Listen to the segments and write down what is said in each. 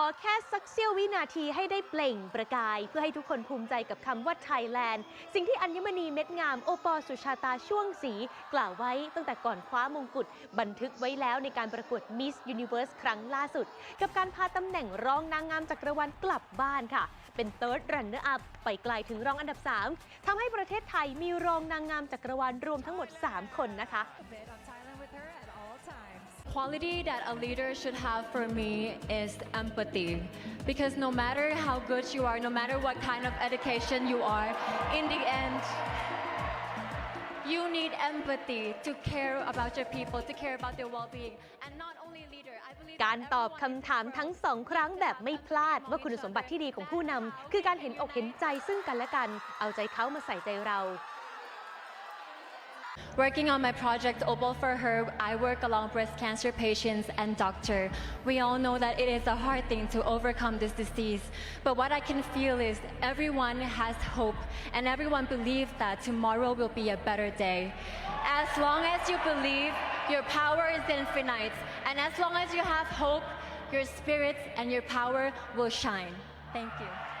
ขอแค่สักเสี้ยววินาทีให้ได้เปล่งประกาย เพื่อให้ทุกคนภูมิใจกับคำว่าไทยแลนด์ สิ่งที่อัญมณีเม็ดงามโอปอสุชาตาช่วงสี กล่าวไว้ตั้งแต่ก่อนคว้ามงกุฎบันทึกไว้แล้วในการประกวด Miss Universe ครั้งล่าสุด กับการพาตำแหน่งรองนางงามจักรวาลกลับบ้านค่ะ เป็น third runner up ไปไกลถึงรองอันดับ 3ทำให้ประเทศไทยมีรองนางงามจักรวาลรวมทั้งหมด 3 คนนะคะ Quality that a leader should have for me is empathy. Because no matter how good you are, no matter what kind of education you are, in the end, you need empathy to care about your people, to care about their well being. And not only a leader, I believe การ that ตอบ everyone คำถามทั้งสองครั้งแบบไม่พลาดว่าคุณสมบัติที่ดีของผู้นำคือการเห็นอกเห็นใจซึ่งกันและกัน เอาใจเขามาใส่ใจเรา Working on my project Opal for Her, I work along breast cancer patients and doctor. We all know that it is a hard thing to overcome this disease. But what I can feel is everyone has hope and everyone believes that tomorrow will be a better day. As long as you believe, your power is infinite. And as long as you have hope, your spirit and your power will shine. Thank you.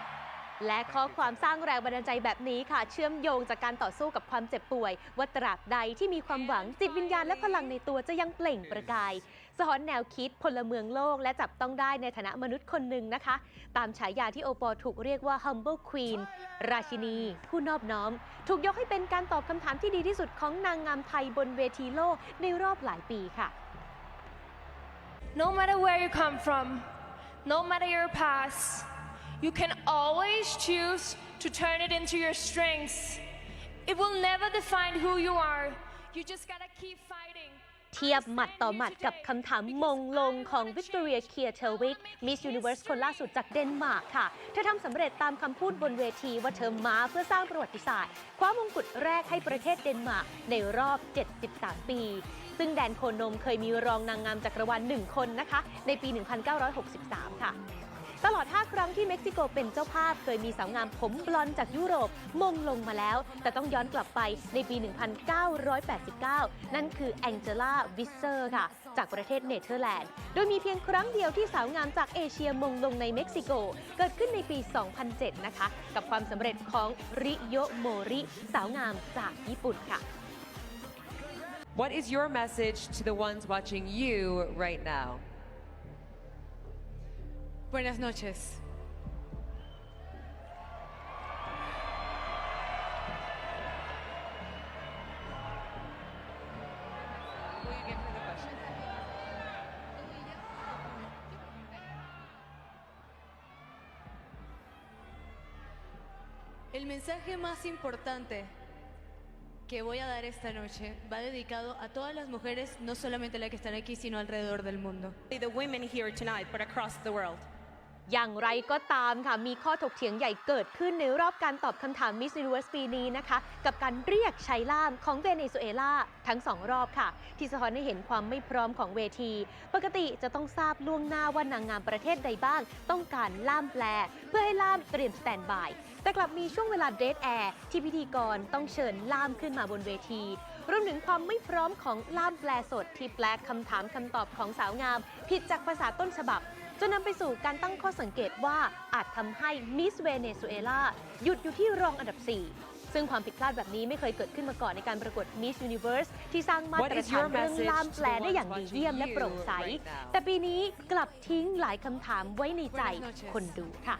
และข้อความสร้างแรงบันดาลใจแบบนี้ค่ะ เชื่อมโยงจากการต่อสู้กับความเจ็บป่วย ว่าตราบใดที่มีความหวังจิตวิญญาณและพลังในตัวจะยังเปล่งประกาย สะท้อนแนวคิดพลเมืองโลก และจับต้องได้ในฐานะมนุษย์คนหนึ่งนะคะ ตามฉายาที่โอปอลถูกเรียกว่า humble queen ราชินี ผู้นอบน้อม ถูกยกให้เป็นการตอบคำถามที่ดีที่สุดของนางงามไทยบนเวทีโลกในรอบหลายปีค่ะ No matter where you come from, no matter your past, you can always choose to turn it into your strengths. It will never define who you are. You just gotta keep fighting. เทียบหมัดต่อหมัดกับคำถามมงลงของวิกตอเรียเคียเทลวิกมิสยูนิเว r ร์สคนล่าสุดจากเดนมาร์กค่ะ เธอทำสำเร็จตามคำพูดบนเวทีว่าเธอมาเพื่อสร้างประวัติศาสตร์ คว้ามงกุฎแรกให้ประเทศเดนมาร์กในรอบ 73 ปี ซึ่งแดนโคนมเคยมีรองนางงามจักรวาลหนึ่งคนนะคะ ในปี 1963 ค่ะ ตลอด 5 ครั้งที่เม็กซิโกเป็นเจ้าภาพ เคยมีสาวงามผมบลอนด์จากยุโรปมงลงมาแล้ว แต่ต้องย้อนกลับไปในปี 1989 นั่นคือแองเจล่าวิสเซอร์ค่ะ จากประเทศเนเธอร์แลนด์ โดยมีเพียงครั้งเดียวที่สาวงามจากเอเชียมงลงในเม็กซิโก เกิดขึ้นในปี 2007 นะคะ กับความสำเร็จของริโยโมริสาวงามจากญี่ปุ่นค่ะ What is your message to the ones watching you right now? Buenas noches. El mensaje más importante que voy a dar esta noche va dedicado a todas las mujeres, no solamente las que están aquí, sino alrededor del mundo. the women here tonight, but across the world. อย่างไรก็ตามค่ะ มีข้อถกเถียงใหญ่เกิดขึ้นในรอบการตอบคำถาม Miss Universe ปีนี้นะคะ กับการเรียกใช้ล่ามของเวเนซุเอลาทั้งสองรอบค่ะ ที่สะท้อนให้เห็นความไม่พร้อมของเวที ปกติจะต้องทราบล่วงหน้าว่านางงามประเทศใดบ้าง ต้องการล่ามแปล เพื่อให้ล่ามเตรียมสแตนบาย แต่กลับมีช่วงเวลาเดทแอร์ที่พิธีกรต้องเชิญล่ามขึ้นมาบนเวทีรวมถึงความไม่พร้อมของล่ามแปลสดที่แปลคำถามคำตอบของสาวงาม ผิดจากภาษาต้นฉบับ จนนำไปสู่การตั้งข้อสังเกตว่าอาจทำให้มิสเวเนซุเอลาหยุดอยู่ที่รองอันดับ 4 ซึ่งความผิดพลาดแบบนี้ไม่เคยเกิดขึ้นมาก่อนในการประกวด Miss Universe ที่สร้างมาตร What is ฐาน your เรื่อง message ล่ามแปล to the ได้อย่าง ones ดีเยี่ยม watching และโปร่งใส you right now? แต่ปีนี้กลับทิ้งหลายคำถามไว้ในใจ Buenas noches คนดูค่ะ